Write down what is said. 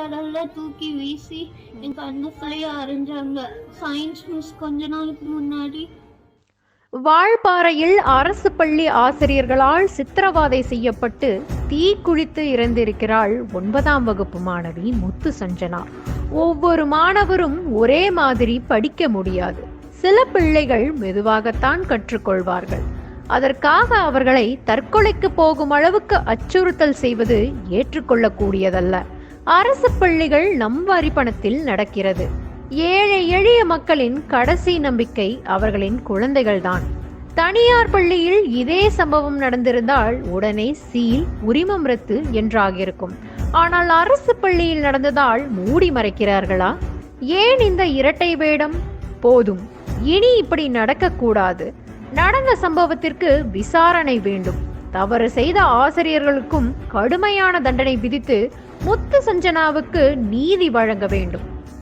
கடல்ல தூக்கி வீசி என் கண்ணு அரைஞ்சாங்க. சயின்ஸ் மிஸ் கொஞ்ச நாளுக்கு முன்னாடி. வால்பாறையில் அரசு பள்ளி ஆசிரியர்களால் சித்திரவாதை செய்யப்பட்டு தீக்குளித்து இறந்திருக்கிறாள் ஒன்பதாம் வகுப்பு மாணவி முத்து சஞ்சனா ஒவ்வொரு மாணவரும் ஒரே மாதிரி படிக்க முடியாது. சில பிள்ளைகள் மெதுவாகத்தான் கற்றுக்கொள்வார்கள். அதற்காக அவர்களை தற்கொலைக்கு போகும் அளவுக்கு அச்சுறுத்தல் செய்வது ஏற்றுக்கொள்ளக்கூடியதல்ல. அரசு பள்ளிகள் நம் வரி பணத்தில் நடக்கிறது. ஏழை எளிய மக்களின் கடைசி நம்பிக்கை அவர்களின் குழந்தைகள்தான். தனியார் பள்ளியில் இதே சம்பவம் நடந்திருந்தால் உடனே சீல் உரிமம் ரத்து என்றாகிருக்கும் ஆனால் அரசு பள்ளியில் நடந்ததால் மூடி மறைக்கிறார்களா? ஏன் இந்த இரட்டை வேடம்? போதும். இனி இப்படி நடக்கக்கூடாது. நடந்த சம்பவத்திற்கு விசாரணை வேண்டும். தவறு செய்த ஆசிரியர்களுக்கும் கடுமையான தண்டனை விதித்து முத்து சஞ்சனாவுக்கு நீதி வழங்க வேண்டும்.